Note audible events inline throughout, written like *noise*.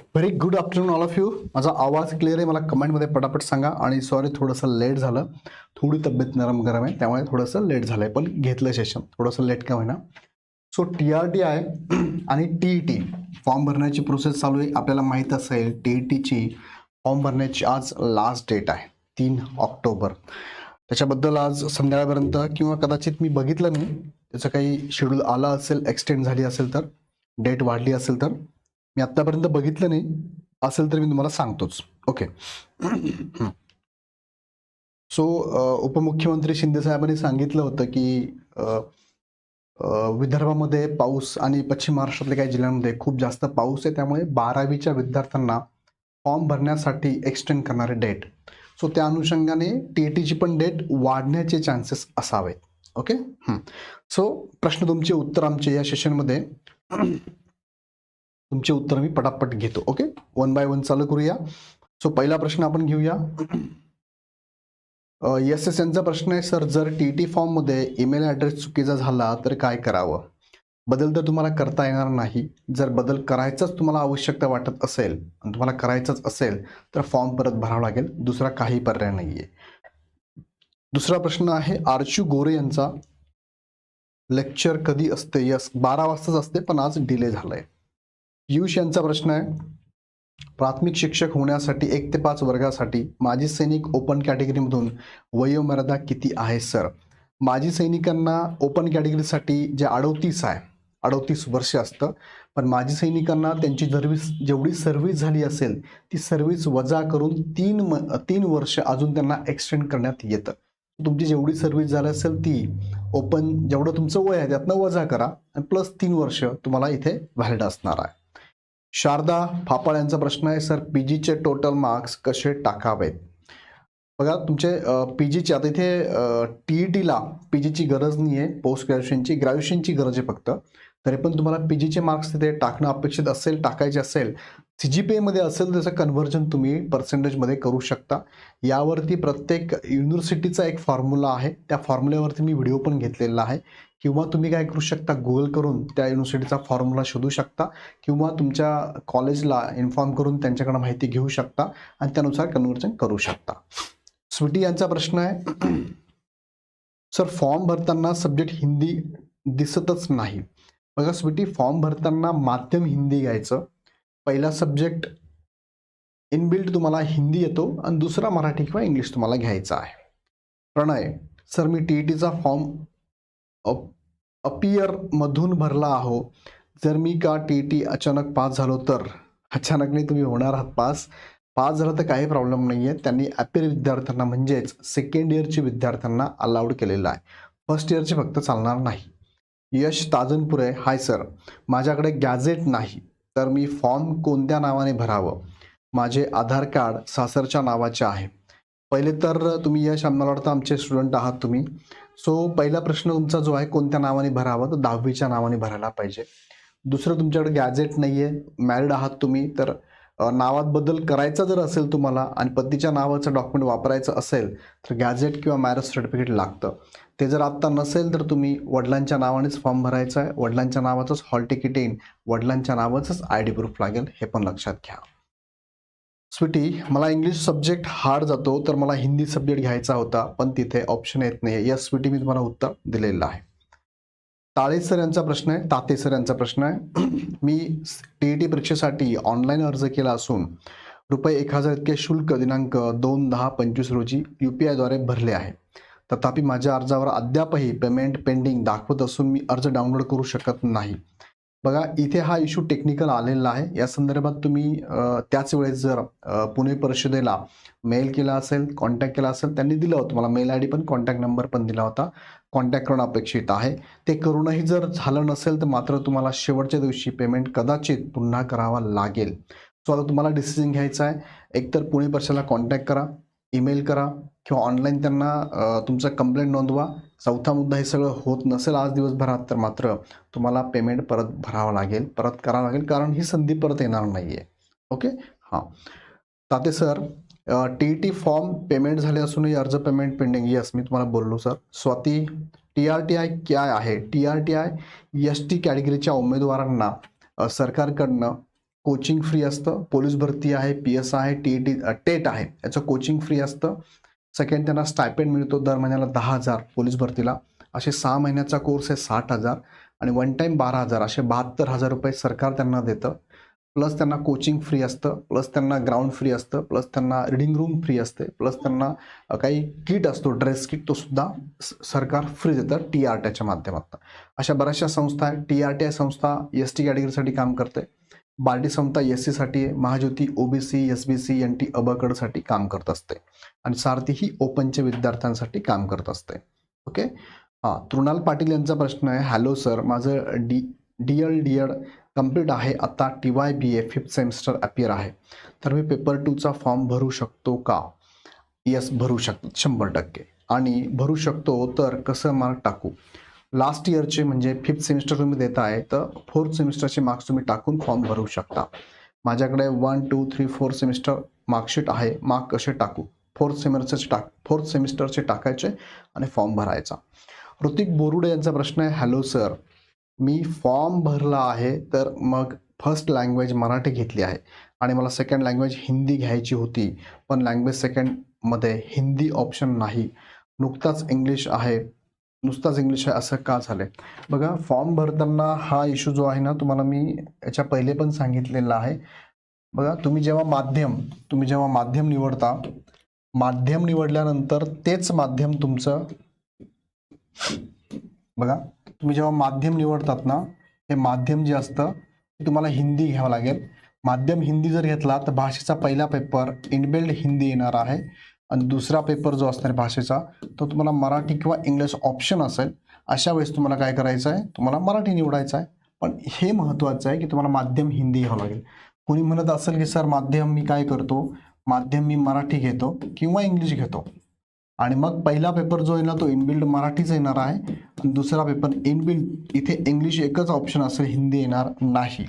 Very good afternoon all of you माझा आवाज clear आहे. मला कमेंटमध्ये पटापट सांगा. आणि सॉरी थोडंसं लेट झालं. थोडी तब्येत नरम गरम आहे. त्यामुळे थोडंसं लेट झालं आहे पण घेतलं सेशन थोडंसं लेट का होईना. सो टी आर टी आहे. *clears throat* आणि टी ई टी फॉर्म भरण्याची प्रोसेस चालू आहे. आपल्याला माहीत असेल टी ई टीची फॉर्म भरण्याची आज लास्ट डेट आहे. तीन ऑक्टोबर. त्याच्याबद्दल आज संध्याकाळपर्यंत किंवा कदाचित मी बघितलं नाही. त्याचं काही शेड्यूल आला असेल एक्सटेंड झाली असेल तर डेट वाढली असेल तर. मी आत्तापर्यंत बघितलं नाही. असेल तर मी तुम्हाला सांगतोच. ओके. सो उपमुख्यमंत्री शिंदे साहेबांनी सांगितलं होतं की विदर्भामध्ये पाऊस आणि पश्चिम महाराष्ट्रातल्या काही जिल्ह्यांमध्ये खूप जास्त पाऊस आहे. त्यामुळे बारावीच्या विद्यार्थ्यांना फॉर्म भरण्यासाठी एक्सटेंड करणारे डेट सो त्या अनुषंगाने टी ए टीची पण डेट वाढण्याचे चान्सेस असावेत. ओके? सो प्रश्न तुमचे उत्तर आमचे या सेशनमध्ये तुमचे उत्तर मी पटापट घेतो ओके? वन बाय वन चालू करूया. सो पहिला प्रश्न आपण घेऊया. एस एस यांचा प्रश्न आहे सर जर टी टी फॉर्ममध्ये ईमेल ॲड्रेस चुकीचा झाला तर काय करावं? बदल तर तुम्हाला करता येणार नाही. जर बदल करायचाच तुम्हाला आवश्यकता वाटत असेल आणि तुम्हाला करायचंच असेल तर फॉर्म परत भरावा लागेल. दुसरा काही पर्याय नाही आहे दुसरा प्रश्न आहे आरशू गोरे यांचा लेक्चर कधी असते? यस बारा वाजताच असते पण आज डिले झालाय. पियुष यांचा प्रश्न आहे. प्राथमिक शिक्षक होण्यासाठी एक ते पाच वर्गासाठी माजी सैनिक ओपन कॅटेगरीमधून वयोमर्यादा किती आहे सर माजी सैनिकांना ओपन कॅटेगरीसाठी जे अडोतीस आहे अडोतीस वर्ष असतं पण माजी सैनिकांना त्यांची सर्व्हिस जेवढी सर्व्हिस झाली असेल ती सर्व्हिस वजा करून तीन म तीन वर्ष अजून त्यांना एक्सटेंड करण्यात येतं. तुमची जेवढी सर्व्हिस झाली असेल ती ओपन जेवढं तुमचं वय आहे त्यातनं वजा करा. आणि प्लस तीन वर्ष तुम्हाला इथे व्हॅलिड असणार आहे. शारदा फापाळ यांचा प्रश्न आहे सर पी जीचे टोटल मार्क्स कसे टाकावेत? बघा तुमचे पी जीचे आता इथे टी ई टीला पी जीची गरज नाही आहे पोस्ट ग्रॅज्युएशनची ग्रॅज्युएशनची गरज आहे फक्त. तरी पण तुम्हाला पी जीचे मार्क्स तिथे टाकणं अपेक्षित असेल टाकायचे असेल सी जी पी एमध्ये असेल त्याचं कन्व्हर्जन तुम्ही पर्सेंटेजमध्ये करू शकता. यावरती प्रत्येक युनिव्हर्सिटीचा एक फॉर्म्युला आहे. त्या फॉर्म्युल्यावरती मी व्हिडिओ पण घेतलेला आहे. किंवा तुम्ही काय करू शकता गुगल करून त्या युनिव्हर्सिटीचा फॉर्म्युला शोधू शकता. किंवा तुमच्या कॉलेजला इन्फॉर्म करून त्यांच्याकडे माहिती घेऊ शकता. आणि त्यानुसार कन्व्हर्जन करू शकता. स्वीटी यांचा प्रश्न आहे. सर फॉर्म भरताना सब्जेक्ट हिंदी दिसतच नाही. बघा स्वीटी फॉर्म भरताना माध्यम हिंदी घ्यायचं. पहिला सब्जेक्ट इनबिल्ट तुम्हाला हिंदी येतो आणि दुसरा मराठी किंवा इंग्लिश तुम्हाला घ्यायचा आहे. प्रणय सर मी टी ई टीचा फॉर्म अप मधून भरला आहो. जर मी का टी टी अचानक पास झालो तर? अचानक नाही तुम्ही होणार आहात पास पास झालं तर काही प्रॉब्लेम नाही आहे त्यांनी अपियर विद्यार्थ्यांना म्हणजेच सेकंड इयरचे विद्यार्थ्यांना अलाउड केलेलं आहे. फर्स्ट इयरचे फक्त चालणार नाही. यश ताजनपुरे हाय सर माझ्याकडे गॅझेट नाही. तर मी फॉर्म कोणत्या नावाने भरावं? माझे आधार कार्ड सासरच्या नावाचे आहे. पहिले तर तुम्ही यश आम्हाला वाटतं आमचे स्टुडंट आहात तुम्ही. सो पहिला प्रश्न तुमचा जो आहे कोणत्या नावाने भरावा? तर दहावीच्या नावाने भरायला पाहिजे. दुसरं तुमच्याकडे गॅजेट नाही आहे मॅरिड आहात तुम्ही तर नावात बदल करायचा जर असेल तुम्हाला आणि पतीच्या नावाचं डॉक्युमेंट वापरायचं असेल तर गॅझेट किंवा मॅरेज सर्टिफिकेट लागतं. ते जर आत्ता नसेल तर तुम्ही वडिलांच्या नावानेच फॉर्म भरायचा आहे. वडिलांच्या नावाचंच हॉल तिकीट येईन. वडिलांच्या नावाचंच आय डी प्रूफ लागेल हे पण लक्षात घ्या. स्वीटी मला इंग्लिश सब्जेक्ट हार्ड जातो तर मला हिंदी सब्जेक्ट घ्यायचा होता पण तिथे ऑप्शन येत नाही या स्वीटी मी तुम्हाला उत्तर दिलेलं आहे. ताळे सर यांचा प्रश्न आहे ताते सर यांचा प्रश्न आहे. *clears throat* मी टी ई टी परीक्षेसाठी ऑनलाईन अर्ज केला असून रुपये एक हजार इतके शुल्क दिनांक दोन दहा पंचवीस रोजी यू पी आयद्वारे भरले आहे. तथापि माझ्या अर्जावर अद्यापही पेमेंट पेंडिंग दाखवत असून मी अर्ज डाउनलोड करू शकत नाही. बघा इथे हा इश्यू टेक्निकल आलेला आहे. या संदर्भात तुम्ही त्याच वेळेस जर पुणे परिषदेला मेल केला असेल कॉन्टॅक्ट केला असेल त्यांनी दिलं होतं. मला मेल आय डी पण कॉन्टॅक्ट नंबर पण दिला होता. कॉन्टॅक्ट करणं अपेक्षित आहे. ते करूनही जर झालं नसेल तर मात्र तुम्हाला शेवटच्या दिवशी पेमेंट कदाचित पुन्हा करावा लागेल. सो आता तुम्हाला डिसिजन घ्यायचा आहे. एकतर पुणे परिषदेला कॉन्टॅक्ट करा ईमेल करा किंवा ऑनलाईन त्यांना तुमचं कंप्लेंट नोंदवा. चौथा मुद्दा हे सगळं होत नसेल आज दिवसभरात तर मात्र तुम्हाला पेमेंट परत भरावं लागेल. परत करावं लागेल कारण ही संधी परत येणार नाही आहे ओके हां. ताते sir T E T form payment झाले असूनही अर्ज पेमेंट पेंडिंग यस मी तुम्हाला बोललो sir Swati T R T I काय आहे? T R T I S T कॅटेगरीच्या उमेदवारांना सरकारकडनं कोचिंग फ्री असतं. पोलीस भरती आहे पी एस आहे टी टी टेट आहे. याचं कोचिंग फ्री असतं. सेकंड त्यांना स्टायपेंड मिळतो दर महिन्याला दहा हजार पोलीस भरतीला. असे सहा महिन्याचा कोर्स आहे साठ हजार आणि वन टाईम बारा हजार असे बहात्तर हजार रुपये सरकार त्यांना देतं. प्लस त्यांना कोचिंग फ्री असतं प्लस त्यांना ग्राउंड फ्री असतं प्लस त्यांना रिडिंग रूम फ्री असते प्लस त्यांना काही किट असतो ड्रेस किट तो सुद्धा स- सरकार फ्री देतं टी आर टीच्या माध्यमातून. अशा बऱ्याचशा संस्था आहेत. टी आर टी आय संस्था एस टी कॅटेगरीसाठी काम करते. बार्टी समता एस सीसाठी Mahajyoti OBC S B C N T अबकडसाठी काम करत असते. आणि सारथी ही ओपनच्या विद्यार्थ्यांसाठी काम करत असते. ओके हां तृणाल पाटील यांचा प्रश्न आहे. हॅलो सर माझं D D L D Ed complete आहे. आता T Y B A fifth semester appear आहे. तर मी पेपर टूचा फॉर्म भरू शकतो का? येस भरू शक शंभर टक्के. आणि भरू शकतो तर कसं मार्क टाकू? लास्ट इयरचे म्हणजे फिफ्थ सेमिस्टर तुम्ही देत आहे तर फोर्थ सेमिस्टरचे मार्क्स तुम्ही टाकून फॉर्म भरू शकता. माझ्याकडे one two three four semester marksheet आहे. मार्क कसे टाकू. फोर्थ सेमिस्टरचे टाक फोर्थ सेमिस्टरचे टाकायचे आणि फॉर्म भरायचा. ऋतिक बोरुडे यांचा प्रश्न आहे. हॅलो सर मी फॉर्म भरला आहे तर मग फर्स्ट लँग्वेज मराठी घेतली आहे. आणि मला सेकंड लँग्वेज हिंदी घ्यायची होती पण लँग्वेज सेकंडमध्ये हिंदी ऑप्शन नाही. नुकताच इंग्लिश आहे. नुसताच इंग्लिश आहे असं का झालं आहे बघा फॉर्म भरताना हा इश्यू जो आहे ना तुम्हाला मी याच्या पहिले पण सांगितलेला आहे. बघा तुम्ही जेव्हा माध्यम तुम्ही जेव्हा माध्यम निवडता माध्यम निवडल्यानंतर तेच माध्यम तुमचं बघा तुम्ही जेव्हा माध्यम निवडतात ना हे माध्यम जे असतं ते तुम्हाला हिंदी घ्यावं लागेल. माध्यम हिंदी जर घेतला तर भाषेचा पहिला पेपर इनबिल्ड हिंदी येणार आहे. आणि दुसरा पेपर जो असणार भाषेचा तो तुम्हाला मराठी किंवा इंग्लिश ऑप्शन असेल अशा वेळेस तुम्हाला काय करायचं आहे? तुम्हाला मराठी निवडायचं आहे. पण हे महत्त्वाचं आहे की तुम्हाला माध्यम हिंदी घ्यावं लागेल. कोणी म्हणत असेल की सर माध्यम मी काय करतो? माध्यम मी मराठी घेतो किंवा इंग्लिश घेतो. आणि मग पहिला पेपर जो येणार तो इनबिल्ड मराठीच येणार आहे. दुसरा पेपर इनबिल्ड इथे इंग्लिश एकच ऑप्शन असेल हिंदी येणार नाही.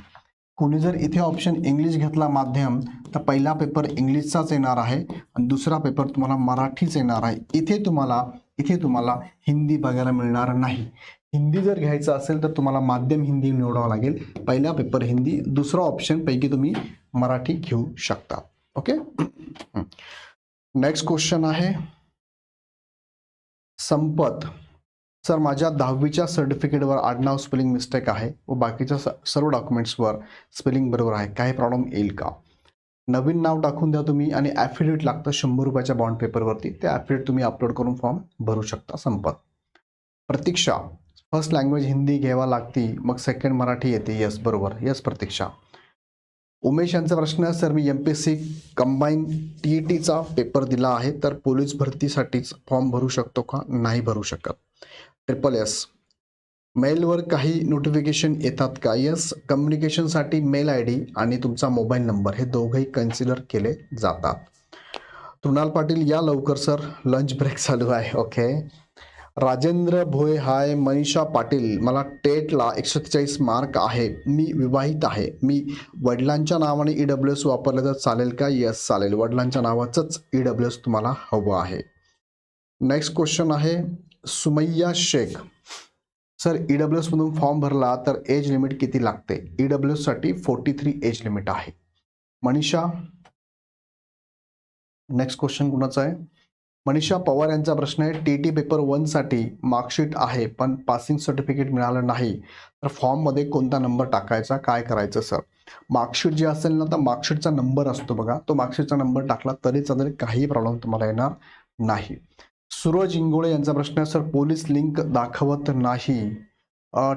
कोणी जर इथे ऑप्शन इंग्लिश घेतला माध्यम तर पहिला पेपर इंग्लिशचाच येणार आहे आणि दुसरा पेपर तुम्हाला मराठीच येणार आहे. इथे तुम्हाला इथे तुम्हाला हिंदी बघायला मिळणार नाही. हिंदी जर घ्यायचं असेल तर तुम्हाला माध्यम हिंदी निवडावं लागेल. पहिला पेपर हिंदी दुसरा ऑप्शन पैकी तुम्ही मराठी घेऊ शकता. ओके नेक्स्ट क्वेश्चन आहे. संपत. सर माझ्या दहावीच्या सर्टिफिकेटवर आडनाव स्पेलिंग मिस्टेक आहे व बाकीच्या स- सर्व डॉक्युमेंट्सवर स्पेलिंग बरोबर आहे. काही प्रॉब्लेम येईल का? नवीन नाव टाकून द्या तुम्ही आणि ॲफिडेविट लागतं शंभर रुपयाच्या बॉन्ड पेपरवरती ते ॲफिडेविट तुम्ही अपलोड करून फॉर्म भरू शकता. संपत. प्रतीक्षा. फर्स्ट लँग्वेज हिंदी घ्यावा लागती मग सेकंड मराठी येते. यस बरोबर. यस प्रतीक्षा. उमेश यांचा प्रश्न आहे सर मी M P S C combine T E टीचा पेपर दिला आहे तर पोलीस भरतीसाठीच फॉर्म भरू शकतो का? नाही भरू शकत. ट्रिपल एस मेलवर काही नोटिफिकेशन येतात का? यस कम्युनिकेशनसाठी मेल आय डी आणि तुमचा मोबाईल नंबर हे दोघंही कन्सिडर केले जातात. तृणाल पाटील या लवकर सर लंच ब्रेक चालू आहे. ओके राजेंद्र भोये हाय मनीषा पाटील मला टेटला एकशे त्रेचाळीस मार्क आहे. मी विवाहित आहे. मी वडिलांच्या नावाने ई डब्ल्यू एस वापरलं तर चालेल का? यस चालेल. वडिलांच्या नावाचंच ई डब्ल्यू एस तुम्हाला हवं आहे. नेक्स्ट क्वेश्चन आहे. Sumayya Shaikh. Sir E W एसमधून form भरला तर एज लिमिट किती लागते? ई डब्ल्यू एससाठी फोर्टी थ्री एज लिमिट आहे. मनीषा नेक्स्ट क्वेश्चन कुणाचा आहे? मनीषा पवार यांचा प्रश्न आहे टी टी पेपर वनसाठी मार्कशीट आहे पण पासिंग सर्टिफिकेट मिळालं नाही. तर फॉर्ममध्ये कोणता नंबर टाकायचा? काय करायचं सर मार्कशीट जे असेल ना तर मार्कशीटचा नंबर असतो बघा. तो मार्कशीटचा नंबर टाकला तरी चालेल काही प्रॉब्लेम तुम्हाला येणार नाही. सूरज इंगोळे यांचा प्रश्न आहे सर पोलीस लिंक दाखवत नाही.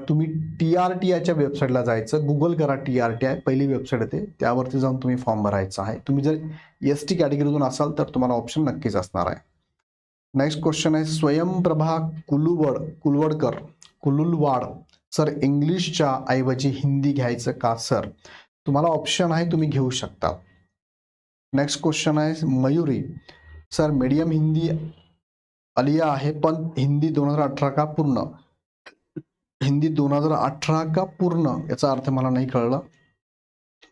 तुम्ही टी आर टी आयच्या वेबसाईटला जायचं. गुगल करा टी आर टी आय पहिली वेबसाईट येते त्यावरती जाऊन तुम्ही फॉर्म भरायचा आहे. तुम्ही जर एस टी कॅटेगरीतून असाल तर तुम्हाला ऑप्शन नक्कीच असणार आहे. नेक्स्ट क्वेश्चन आहे स्वयंप्रभा कुलुवड कुलवडकर कुलुलवाड सर इंग्लिशच्या ऐवजी हिंदी घ्यायचं का सर? तुम्हाला ऑप्शन आहे तुम्ही घेऊ शकता. नेक्स्ट क्वेश्चन आहे मयुरी सर मीडियम हिंदी आलिया आहे पण हिंदी दोन हजार अठरा का पूर्ण? हिंदी दोन हजार अठरा का पूर्ण? याचा अर्थ मला नाही कळला.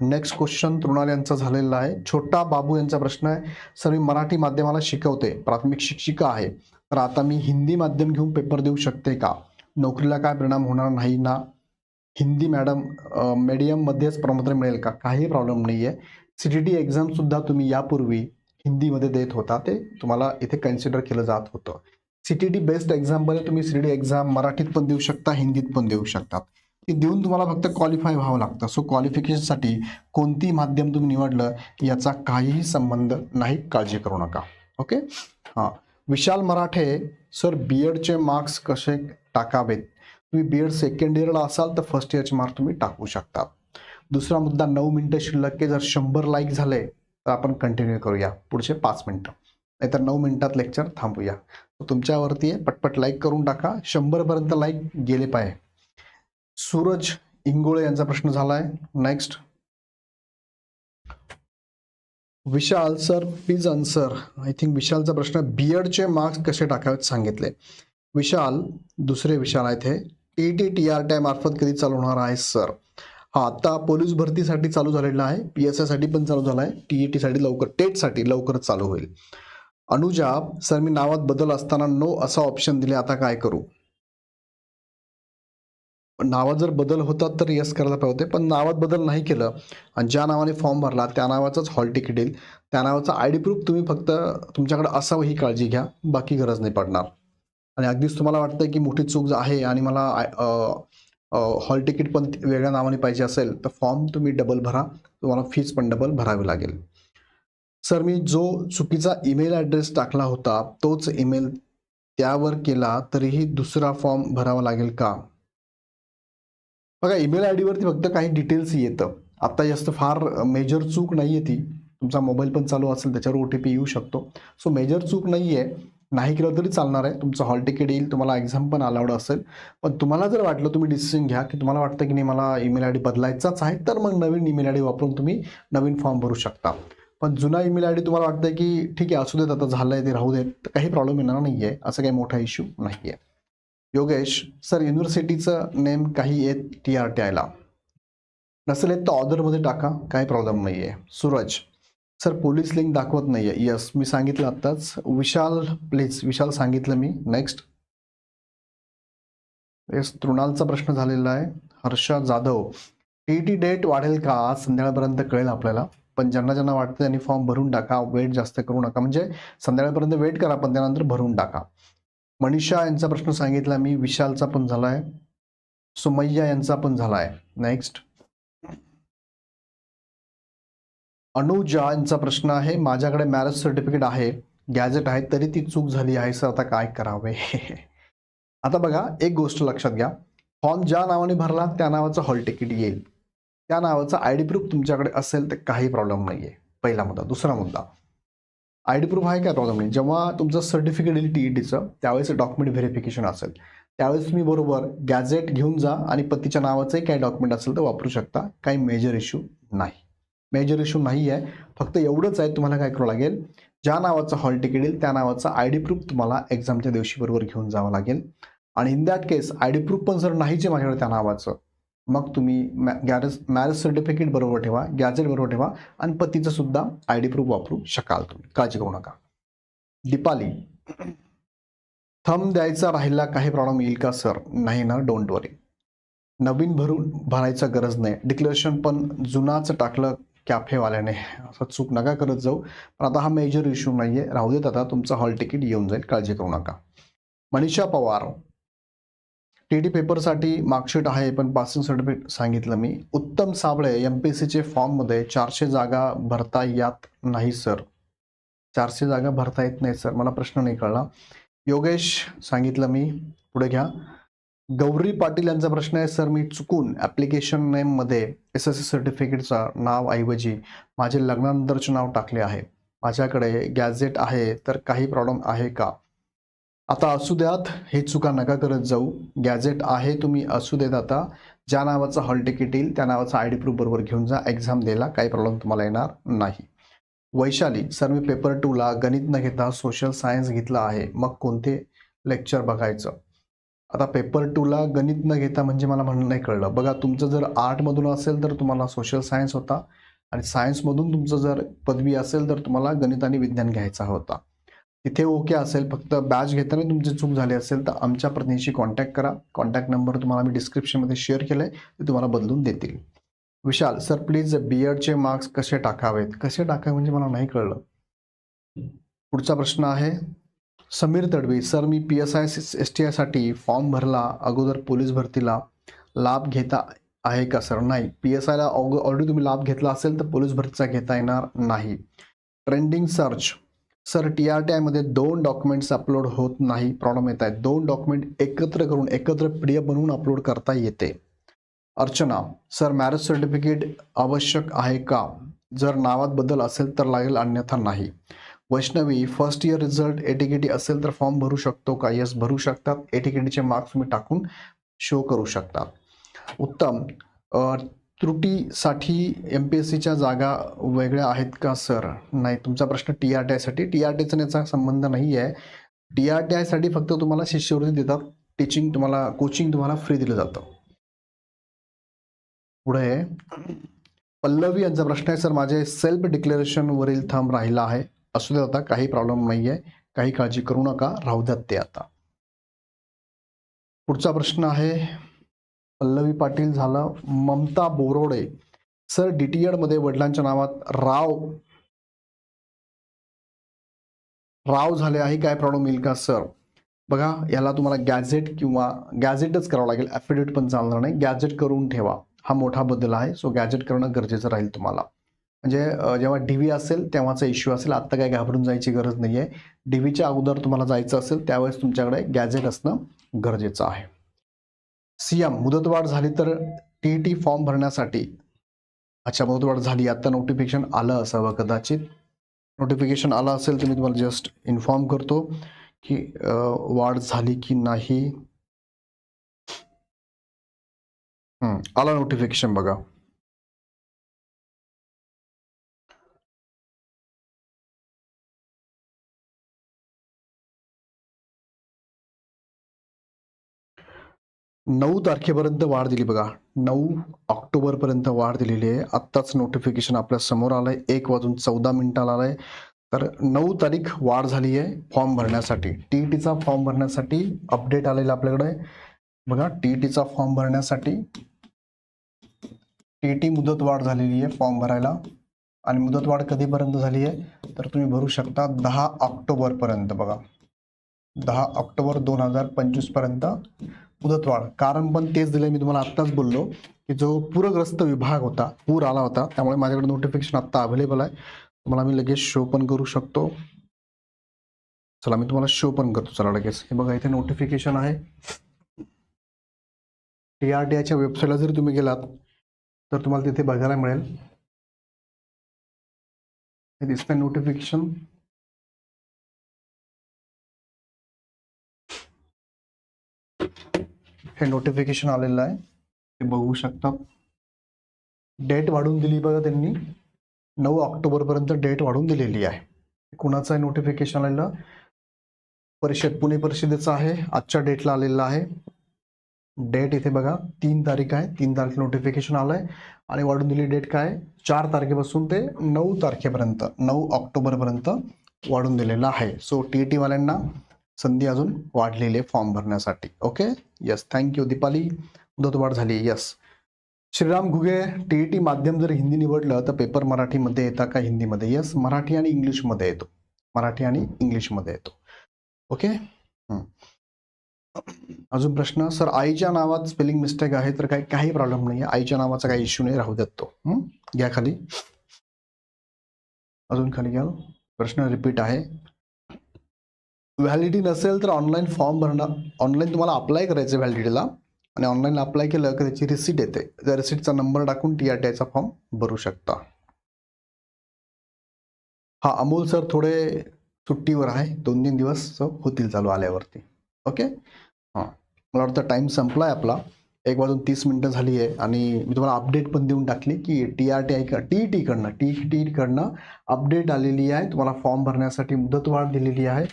नेक्स्ट क्वेश्चन तृणाल यांचा झालेला आहे. छोटा बाबू यांचा प्रश्न आहे. सर मी मराठी माध्यमाला शिकवते. प्राथमिक शिक्षिका आहे. तर आता मी हिंदी माध्यम घेऊन पेपर देऊ शकते का? नोकरीला काय परिणाम होणार नाही ना? हिंदी मॅडम मीडियममध्येच प्रमाणपत्र मिळेल का? काही प्रॉब्लेम नाही आहे सी टी टी एक्झामसुद्धा तुम्ही यापूर्वी हिंदीमध्ये देत होता ते तुम्हाला इथे कन्सिडर केलं जात होतं. सी टी टी बेस्ड एक्झाममध्ये तुम्ही सी डी एक्झाम मराठीत पण देऊ शकता हिंदीत पण देऊ शकतात ती देऊन तुम्हाला फक्त क्वालिफाय व्हावं लागतं. सो क्वालिफिकेशनसाठी कोणती माध्यम तुम्ही निवडलं याचा काहीही संबंध नाही काळजी करू नका. ओके हां. विशाल मराठे सर बी एडचे मार्क्स कसे टाकावेत? तुम्ही बी एड सेकंड इयरला असाल तर फर्स्ट इयरचे मार्क तुम्ही टाकू शकता. दुसरा मुद्दा नऊ मिनटं शिल्लक आहे जर शंभर लाईक झाले तर आपण कंटिन्यू करूया. पुढचे पाच मिनटं. नाहीतर नऊ मिनिटात लेक्चर थांबूया. तुमच्यावरती आहे पटपट लाईक करून टाका. शंभरपर्यंत लाईक गेले पाहिजे. सूरज इंगोळे यांचा प्रश्न झाला आहे next Vishal sir please answer I think विशालचा प्रश्न बी एडचे मार्क्स कसे टाकावेत सांगितले? विशाल दुसरे विशाल आहेत हे. T T T R T मार्फत कधी चालू होणार आहे सर हा आता पोलीस भरतीसाठी चालू झालेला आहे. पी एस आयसाठी पण चालू झाला आहे. टी ई टीसाठी लवकर टेटसाठी लवकरच चालू होईल. अनुजा सर मी नावात बदल असताना नो असा ऑप्शन दिले आता काय करू? नावात जर बदल होतात तर यस करायला पाहिजे होते पण नावात बदल नाही केलं आणि ज्या नावाने फॉर्म भरला त्या नावाचाच हॉल तिकीट येईल. त्या नावाचा आय डी प्रूफ तुम्ही फक्त तुमच्याकडे असावं ही काळजी घ्या. बाकी गरज नाही पडणार. आणि अगदीच तुम्हाला वाटतं की मोठी चूक आहे आणि मला हॉल तिकीट पण वेगळ्या नावाने पाहिजे असेल तर फॉर्म तुम्ही डबल भरा. तुम्हाला फीज पण डबल भरावी लागेल. सर मी जो चुकीचा ईमेल ॲड्रेस टाकला होता तोच ईमेल त्यावर केला तरीही दुसरा फॉर्म भरावा लागेल का? बघा ईमेल आय डीवरती फक्त काही डिटेल्स येतं. आता जास्त फार मेजर चूक नाही आहे ती. तुमचा मोबाईल पण चालू असेल त्याच्यावर ओ टी पी येऊ शकतो. सो मेजर चूक नाही आहे नाही केलं तरी चालणार आहे. तुमचं हॉल तिकीट येईल तुम्हाला एक्झाम पण अलाउड असेल. पण तुम्हाला जर वाटलं तुम्ही डिसिजन घ्या की तुम्हाला वाटतं की नाही मला ईमेल आय डी बदलायचाच आहे तर मग नवीन ईमेल आय डी वापरून तुम्ही नवीन फॉर्म भरू शकता. पण जुना ईमेल आय डी तुम्हाला वाटतं की ठीक आहे असू देत आता झालं आहे ते राहू देत तर काही प्रॉब्लेम येणार नाही आहे असं काही मोठा इश्यू नाही आहे योगेश सर युनिव्हर्सिटीचं नेम काही येत टी आर टी आयला नसेल येत तर ऑर्डरमध्ये टाका काही प्रॉब्लेम नाही आहे सूरज सर पोलीस लिंक दाखवत नाही आहे यस मी सांगितलं आत्ताच. विशाल प्लीज विशाल सांगितलं मी. नेक्स्ट येस तृणालचा प्रश्न झालेला आहे. Harsha Jadhav. T T date वाढेल का? आज संध्याकाळपर्यंत कळेल आपल्याला. पण ज्यांना ज्यांना वाटतं त्यांनी फॉर्म भरून टाका. वेट जास्त करू नका. म्हणजे संध्याकाळपर्यंत वेट करा पण त्यानंतर भरून टाका. मनीषा यांचा प्रश्न सांगितला मी. विशालचा पण झाला आहे सुमय्या यांचा पण झाला आहे नेक्स्ट अनुजा यांचा प्रश्न आहे. माझ्याकडे मॅरेज सर्टिफिकेट आहे गॅजेट आहे तरी ती चूक झाली आहे सर. आता काय करावे? *laughs* आता बघा एक गोष्ट लक्षात घ्या. फॉर्म ज्या नावाने भरला त्या नावाचं हॉल तिकीट येईल. त्या नावाचा आय डी प्रूफ तुमच्याकडे असेल तर काही प्रॉब्लेम नाही आहे पहिला मुद्दा. दुसरा मुद्दा. आय डी प्रूफ आहे काय प्रॉब्लेम नाही. जेव्हा तुमचं सर्टिफिकेट येईल टी ई टीचं त्यावेळेस डॉक्युमेंट व्हेरिफिकेशन असेल. त्यावेळेस तुम्ही बरोबर गॅझेट घेऊन जा आणि पतीच्या नावाचंही काही डॉक्युमेंट असेल तर वापरू शकता. काही मेजर इश्यू नाही. मेजर इश्यू नाही आहे फक्त एवढंच आहे तुम्हाला काय करावं लागेल? ज्या नावाचं हॉल तिकीट येईल त्या नावाचा आय डी प्रूफ तुम्हाला एक्झामच्या दिवशी बरोबर घेऊन जावं लागेल. आणि in that case I D proof पण जर नाहीच आहे माझ्याकडे त्या नावाचं मग तुम्ही मॅ गॅरेज मॅरेज सर्टिफिकेट बरोबर ठेवा गॅजेट बरोबर ठेवा आणि पतीचं सुद्धा आय डी प्रूफ वापरू शकाल तुम्ही. काळजी करू नका. दीपाली. थंब द्यायचा राहिला काही प्रॉब्लेम येईल का सर नाही ना डोंट वरी नवीन भरून भरायचा गरज नाही. डिक्लेरेशन पण जुनाच टाकलं कॅफेवाल्याने असं चूक नका करत जाऊ. पण आता हा मेजर इश्यू नाही आहे राहू देत आता. तुमचं हॉल तिकीट येऊन जाईल. काळजी करू नका. मनीषा पवार. टी डी पेपरसाठी मार्कशीट आहे पण पासिंग सर्टिफिकेट सांगितलं मी. उत्तम साबळे एम पी एस सीचे फॉर्ममध्ये चारशे जागा भरता येत नाही सर चारशे जागा भरता येत नाही सर मला प्रश्न नाही कळला. योगेश सांगितलं मी. पुढे घ्या. गौरी पाटील यांचा प्रश्न आहे सर मी चुकून ॲप्लिकेशन नेममध्ये एस एस सी सर्टिफिकेटचा नाव ऐवजी माझे लग्नानंतरचे नाव टाकले आहे. माझ्याकडे गॅझेट आहे तर काही प्रॉब्लेम आहे का? आता असू द्यात हे चुका नका करत जाऊ. गॅझेट आहे तुम्ही असू देत आता. ज्या नावाचं हॉल तिकीट येईल त्या नावाचा आय डी प्रूफ बरोबर घेऊन जा. एक्झाम द्यायला काही प्रॉब्लेम तुम्हाला येणार नाही. वैशाली सर मी पेपर टूला गणित न घेता सोशल सायन्स घेतला आहे. मग कोणते लेक्चर बघायचं? आता पेपर टूला गणित न घेता म्हणजे मला म्हणणं नाही कळलं. बघा तुमचं जर आर्टमधून असेल तर तुम्हाला सोशल सायन्स होता आणि सायन्समधून तुमचं जर पदवी असेल तर तुम्हाला गणित आणि विज्ञान घ्यायचा होता. तिथे ओके असेल फक्त बॅच घेताना तुमची चूक झाली असेल तर आमच्या प्रतिनिधीशी कॉन्टॅक्ट करा. कॉन्टॅक्ट नंबर तुम्हाला मी डिस्क्रिप्शनमध्ये शेअर केलं आहे ते तुम्हाला बदलून देतील. विशाल सर प्लीज बी एडचे मार्क्स कसे टाकावेत? कसे टाकावे म्हणजे मला नाही कळलं. पुढचा प्रश्न आहे Sameer Tadvi sir me P S I S T आयसाठी form भरला. अगोदर पोलीस भरतीला लाभ घेता आहे का सर नाही. पी एस आयला ऑलरेडी तुम्ही लाभ घेतला असेल तर पोलीस भरतीचा घेता येणार नाही. Trending search sir T R T आयमध्ये दोन डॉक्युमेंट्स अपलोड होत नाही. प्रॉब्लेम येत आहे दोन डॉक्युमेंट एकत्र करून एकत्र पी डी एफ बनवून अपलोड करता येते. अर्चना सर मॅरेज सर्टिफिकेट आवश्यक आहे का? जर नावात बदल असेल तर लागेल अन्यथा नाही. Vaishnavi first year result ATKT असेल तर फॉर्म भरू शकतो का? यस भरू शकतात. एटीकेटीचे मार्क्स तुम्ही टाकून शो करू शकतात. उत्तम. त्रुटीसाठी एम पी एस सीच्या जागा वेगळ्या आहेत का सर नाही तुमचा प्रश्न टी आर टी आयसाठी टी आर टीचा याचा संबंध नाही आहे टी आर टी आयसाठी फक्त तुम्हाला शिष्यवृत्ती देतात. टीचिंग तुम्हाला कोचिंग तुम्हाला फ्री दिलं जातं. पुढे. पल्लवी यांचा प्रश्न आहे सर माझे सेल्फ डिक्लेरेशन वरील थंब राहिला आहे. असू दे आता काही प्रॉब्लेम नाही आहे काही काळजी करू नका. राहू द्यात ते आता. पुढचा प्रश्न आहे. पल्लवी पाटील झालं Mamata Borode. Sir D T मध्ये वडिलांच्या नावात राव. राव झाले आहे. काय प्रॉब्लेम येईल का सर? बघा याला तुम्हाला गॅझेट किंवा गॅझेटच करावं लागेल. ॲफिडेविट पण चालणार नाही. गॅझेट करून ठेवा. हा मोठा बदल आहे. सो गॅझेट करणं गरजेचं राहील तुम्हाला. म्हणजे जेव्हा डी व्ही असेल तेव्हाचा इश्यू असेल. आत्ता काय घाबरून जायची गरज नाही आहे डी व्हीच्या अगोदर तुम्हाला जायचं असेल त्यावेळेस तुमच्याकडे गॅझेट असणं गरजेचं आहे. सी एम मुदतवाढ झाली तर टी टी फॉर्म भरण्यासाठी. अच्छा मुदतवाढ झाली. आता नोटिफिकेशन आलं असावं कदाचित. नोटिफिकेशन आलं असेल तर मी तुम्हाला जस्ट इन्फॉर्म करतो की वाढ झाली की नाही. आला नोटिफिकेशन बघा. नऊ तारखेपर्यंत वाढ दिली बघा. नऊ ऑक्टोबरपर्यंत वाढ दिलेली आहे. आत्ताच नोटिफिकेशन आपल्यासमोर आलंय. एक वाजून चौदा मिनिटाला आलंय. तर नऊ तारीख वाढ झाली आहे फॉर्म भरण्यासाठी. टी ई टीचा फॉर्म भरण्यासाठी अपडेट आलेला आपल्याकडे बघा टी ई टीचा फॉर्म भरण्यासाठी टी टी मुदत वाढ झालेली आहे फॉर्म भरायला. आणि मुदत वाढ कधीपर्यंत झाली आहे? तर तुम्ही भरू शकता दहा ऑक्टोबरपर्यंत बघा. दहा ऑक्टोबर दोन हजार पंचवीसपर्यंत मुदतवाढ कारण पण तेच दिलं मी तुम्हाला आत्ताच बोललो की जो पूरग्रस्त विभाग होता पूर आला होता त्यामुळे माझ्याकडे नोटिफिकेशन आत्ता अवेलेबल आहे. तुम्हाला मी लगेच शो पण करू शकतो. चला मी तुम्हाला शो पण करतो. चला लगेच. हे बघा इथे नोटिफिकेशन आहे. टी आर टी आयच्या वेबसाईटला जरी तुम्ही गेलात तर तुम्हाला तिथे बघायला मिळेल. हे दिसतंय नोटिफिकेशन हे नोटिफिकेशन आलेलं आहे. ते बघू शकता. डेट वाढवून दिली बघा त्यांनी. नऊ ऑक्टोबरपर्यंत डेट वाढवून दिलेली आहे. कुणाचं आहे नोटिफिकेशन आलेलं? परिषद पुणे परिषदेचं आहे. आजच्या डेटला आलेलं आहे. डेट इथे बघा. तीन तारीख आहे. तीन तारखेला नोटिफिकेशन आलंय. आणि वाढून दिली डेट काय? आहे? चार तारखेपासून ते नऊ तारखेपर्यंत नऊ ऑक्टोबरपर्यंत वाढून दिलेलं आहे. सो टी ई टीवाल्यांना संधी अजून वाढलेली आहे फॉर्म भरण्यासाठी. Okay? Yes thank you Deepali. मुदतवाढ झाली yes Shriram Ghuge T T माध्यम जर हिंदी निवडलं तर पेपर मराठीमध्ये येता का हिंदीमध्ये? यस मराठी आणि इंग्लिशमध्ये येतो. मराठी आणि इंग्लिशमध्ये येतो. ओके? अजून प्रश्न सर आईच्या नावात स्पेलिंग मिस्टेक आहे तर काही काही प्रॉब्लेम नाही आहे आईच्या नावाचा काही इश्यू नाही राहू देत तो. घ्या खाली. अजून खाली घ्या प्रश्न रिपीट आहे. व्हॅलिडिटी नसेल तर ऑनलाईन फॉर्म भरणं ऑनलाईन तुम्हाला अप्लाय करायचं व्हॅलिडिटीला आणि ऑनलाईन अप्लाय केलं की त्याची रिसिट येते. त्या रिसिटचा नंबर टाकून टी आर टी आयचा फॉर्म भरू शकता. हा अमोल सर थोडे सुट्टीवर आहे. दोन तीन दिवस होतील चालू आल्यावरती. ओके हां. मला वाटतं टाईम संपला आहे आपला. एक वाजून तीस मिनटं झाली आहे. आणि मी तुम्हाला अपडेट पण देऊन टाकली की T R T I T टीकडनं T टीकडनं अपडेट आलेली आहे. तुम्हाला फॉर्म भरण्यासाठी मुदतवाढ दिलेली आहे.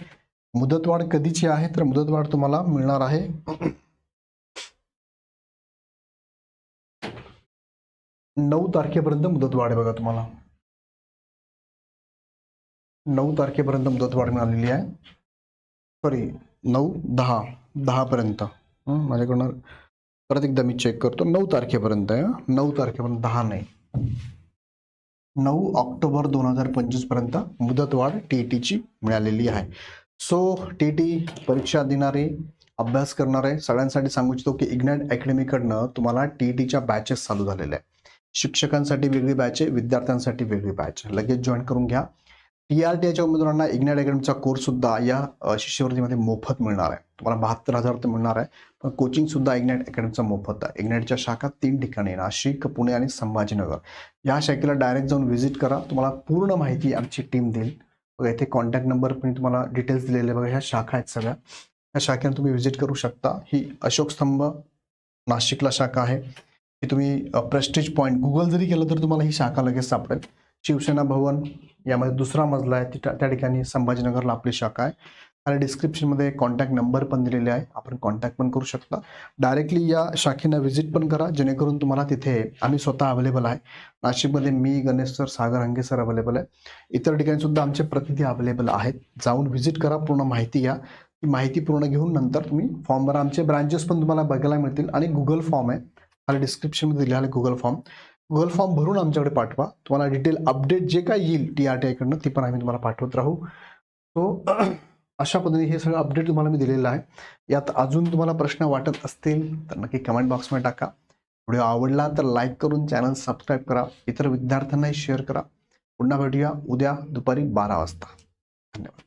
मुदतवाढ कधीची आहे तर मुदतवाढ तुम्हाला मिळणार आहे. नऊ तारखेपर्यंत मुदतवाढ आहे बघा तुम्हाला. नऊ तारखेपर्यंत मुदतवाढ मिळालेली आहे. सॉरी नऊ दहा दहापर्यंत. माझ्याकडनं परत एकदा मी चेक करतो. नऊ तारखेपर्यंत आहे नऊ तारखेपर्यंत दहा नाही. नऊ ऑक्टोबर दोन हजार पंचवीसपर्यंत मुदतवाढ टी ई टीची मिळालेली आहे. सो टी टी परीक्षा देणारे अभ्यास करणारे सगळ्यांसाठी सांगू इच्छितो की इग्नॅट अकॅडमीकडनं तुम्हाला टी ई टीच्या बॅचेस चालू झालेल्या आहे शिक्षकांसाठी वेगळी बॅच आहे विद्यार्थ्यांसाठी वेगळी बॅच आहे. लगेच जॉईन करून घ्या. टी आर टी आयच्या उमेदवारांना इग्नॅट अकॅडमीचा कोर्ससुद्धा या शिष्यवृत्तीमध्ये मोफत मिळणार आहे. तुम्हाला बहात्तर हजार तर मिळणार आहे. पण कोचिंगसुद्धा इग्नॅट अकॅडमीचा मोफत आहे. इग्नॅटच्या शाखा तीन ठिकाणी नाशिक पुणे आणि संभाजीनगर. या शाखेला डायरेक्ट जाऊन व्हिजिट करा. तुम्हाला पूर्ण माहिती आमची टीम देईल. बघा इथे कॉन्टॅक्ट नंबर पण तुम्हाला डिटेल्स दिलेले बघा ह्या शाखा आहेत सगळ्या. या शाखेने तुम्ही व्हिजिट करू शकता. ही अशोक स्तंभ नाशिकला शाखा आहे. ही तुम्ही प्रेस्टिज पॉईंट गुगल जरी केलं तर तुम्हाला ही शाखा लगेच सापडेल. शिवसेना भवन यामध्ये दुसरा मजला आहे. त्या ठिकाणी संभाजीनगरला आपली शाखा आहे. आणि डिस्क्रिप्शनमध्ये कॉन्टॅक्ट नंबर पण दिलेले आहे. आपण कॉन्टॅक्ट पण करू शकता. डायरेक्टली या शाखेनं व्हिजिट पण करा. जेणेकरून तुम्हाला तिथे आम्ही स्वतः अवेलेबल आहे. नाशिकमध्ये मी Ganesh sir Sagar Hange sir available आहे. इतर ठिकाणी सुद्धा आमचे प्रतिनिधी अवेलेबल आहेत. जाऊन व्हिजिट करा. पूर्ण माहिती घ्या. ती माहिती पूर्ण घेऊन नंतर तुम्ही फॉर्म भरा. आमचे ब्रांचेस पण तुम्हाला बघायला मिळतील. आणि गुगल फॉर्म आहे. खाली डिस्क्रिप्शनमध्ये दिले आहे गुगल फॉर्म गुगल फॉर्म भरून आमच्याकडे पाठवा. तुम्हाला डिटेल अपडेट जे काय येईल टी आर टी आयकडनं ते पण आम्ही तुम्हाला पाठवत राहू. सो अशा पद्धतीने हे सगळं अपडेट तुम्हाला मी दिलेलं आहे. यात अजून तुम्हाला प्रश्न वाटत असतील तर नक्की कमेंट बॉक्समध्ये टाका. व्हिडिओ आवडला तर लाईक करून चॅनल सबस्क्राईब करा. इतर विद्यार्थ्यांनाही शेअर करा. पुन्हा भेटूया उद्या दुपारी बारा वाजता. धन्यवाद.